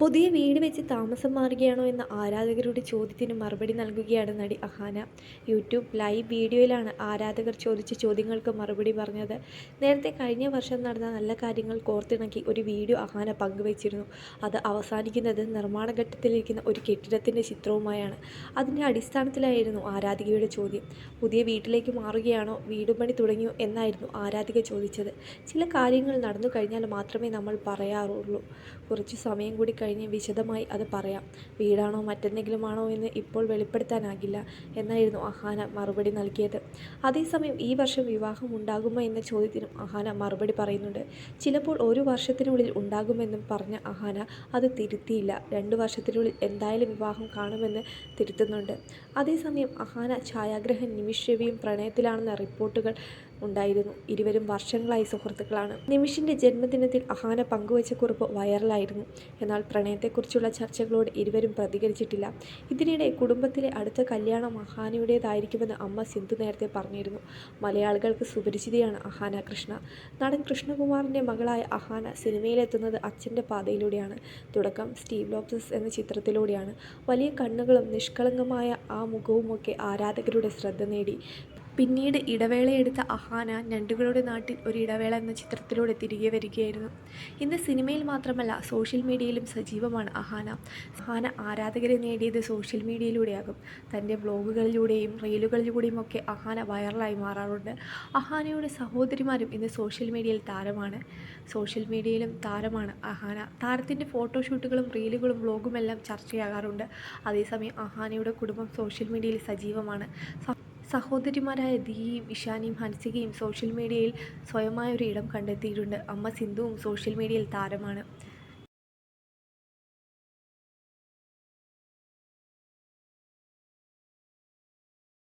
പുതിയ വീട് വെച്ച് താമസം മാറുകയാണോ എന്ന ആരാധകരുടെ ചോദ്യത്തിന് മറുപടി നൽകുകയാണ് നടി അഹാന. യൂട്യൂബ് ലൈവ് വീഡിയോയിലാണ് ആരാധകർ ചോദിച്ച ചോദ്യങ്ങൾക്ക് മറുപടി പറഞ്ഞത്. നേരത്തെ കഴിഞ്ഞ വർഷം നടന്ന നല്ല കാര്യങ്ങൾ കോർത്തിണക്കി ഒരു വീഡിയോ അഹാന പങ്കുവച്ചിരുന്നു. അത് അവസാനിക്കുന്നത് നിർമ്മാണ ഘട്ടത്തിലിരിക്കുന്ന ഒരു കെട്ടിടത്തിന്റെ ചിത്രവുമായാണ്. അതിന്റെ അടിസ്ഥാനത്തിലായിരുന്നു ആരാധികയുടെ ചോദ്യം. പുതിയ വീട്ടിലേക്ക് മാറുകയാണോ വീടുപണി തുടങ്ങിയോ എന്നായിരുന്നു ആരാധിക ചോദിച്ചത്. ചില കാര്യങ്ങൾ നടന്നു കഴിഞ്ഞാൽ മാത്രമേ നമ്മൾ പറയാറുള്ളൂ. കുറച്ച് സമയം കൂടി കഴിഞ്ഞ് വിശദമായി അത് പറയാം. വീടാണോ മറ്റെന്തെങ്കിലും ആണോ എന്ന് ഇപ്പോൾ വെളിപ്പെടുത്താനാകില്ല എന്നായിരുന്നു അഹാന മറുപടി നൽകിയത്. അതേസമയം ഈ വർഷം വിവാഹം ഉണ്ടാകുമോ എന്ന ചോദ്യത്തിനും അഹാന മറുപടി പറയുന്നുണ്ട്. ചിലപ്പോൾ ഒരു വർഷത്തിനുള്ളിൽ ഉണ്ടാകുമെന്നും പറഞ്ഞ അഹാന അത് തിരുത്തിയില്ല. രണ്ട് വർഷത്തിനുള്ളിൽ എന്തായാലും വിവാഹം കാണുമെന്ന് തിരുത്തുന്നുണ്ട്. അതേസമയം അഹാന ഛായാഗ്രഹൻ നിമിഷ് രവിയും പ്രണയത്തിലാണെന്ന റിപ്പോർട്ടുകൾ ഉണ്ടായിരുന്നു. ഇരുവരും വർഷങ്ങളായി സുഹൃത്തുക്കളാണ്. നിമിഷിന്റെ ജന്മദിനത്തിൽ അഹാന പങ്കുവച്ച കുറിപ്പ് വൈറലായിരുന്നു. എന്നാൽ പ്രണയത്തെക്കുറിച്ചുള്ള ചർച്ചകളോട് ഇരുവരും പ്രതികരിച്ചിട്ടില്ല. ഇതിനിടെ കുടുംബത്തിലെ അടുത്ത കല്യാണം അഹാനയുടേതായിരിക്കുമെന്ന് അമ്മ സിന്ധു നേരത്തെ പറഞ്ഞിരുന്നു. മലയാളികൾക്ക് സുപരിചിതയാണ് അഹാന കൃഷ്ണ. നടൻ കൃഷ്ണകുമാറിന്റെ മകളായ അഹാന സിനിമയിലെത്തുന്നത് അച്ഛന്റെ പാതയിലൂടെയാണ്. തുടക്കം സ്റ്റീവ് ലോപ്സസ് എന്ന ചിത്രത്തിലൂടെയാണ്. വലിയ കണ്ണുകളും നിഷ്കളങ്കമായ ആ മുഖവുമൊക്കെ ആരാധകരുടെ ശ്രദ്ധ നേടി. പിന്നീട് ഇടവേളയെടുത്ത അഹാന ഞണ്ടുകളുടെ നാട്ടിൽ ഒരു ഇടവേള എന്ന ചിത്രത്തിലൂടെ തിരികെ വരികയായിരുന്നു. ഇന്ന് സിനിമയിൽ മാത്രമല്ല സോഷ്യൽ മീഡിയയിലും സജീവമാണ് അഹാന. അഹാന ആരാധകരെ നേടിയത് സോഷ്യൽ മീഡിയയിലൂടെയാകും. തന്റെ ബ്ലോഗുകളിലൂടെയും റീലുകളിലൂടെയും ഒക്കെ അഹാന വൈറലായി മാറാറുണ്ട്. അഹാനയുടെ സഹോദരിമാരും ഇന്ന് സോഷ്യൽ മീഡിയയിൽ താരമാണ്. സോഷ്യൽ മീഡിയയിലും താരമാണ് അഹാന. താരത്തിന്റെ ഫോട്ടോഷൂട്ടുകളും റീലുകളും വ്ളോഗുമെല്ലാം ചർച്ചയാകാറുണ്ട്. അതേസമയം അഹാനയുടെ കുടുംബം സോഷ്യൽ മീഡിയയിൽ സജീവമാണ്. സഹോദരിമാരായ ദീയും ഇഷാനിയും ഹൻസികയും സോഷ്യൽ മീഡിയയിൽ സ്വയമായൊരു ഇടം കണ്ടെത്തിയിട്ടുണ്ട്. അമ്മ സിന്ധുവും സോഷ്യൽ മീഡിയയിൽ താരമാണ്.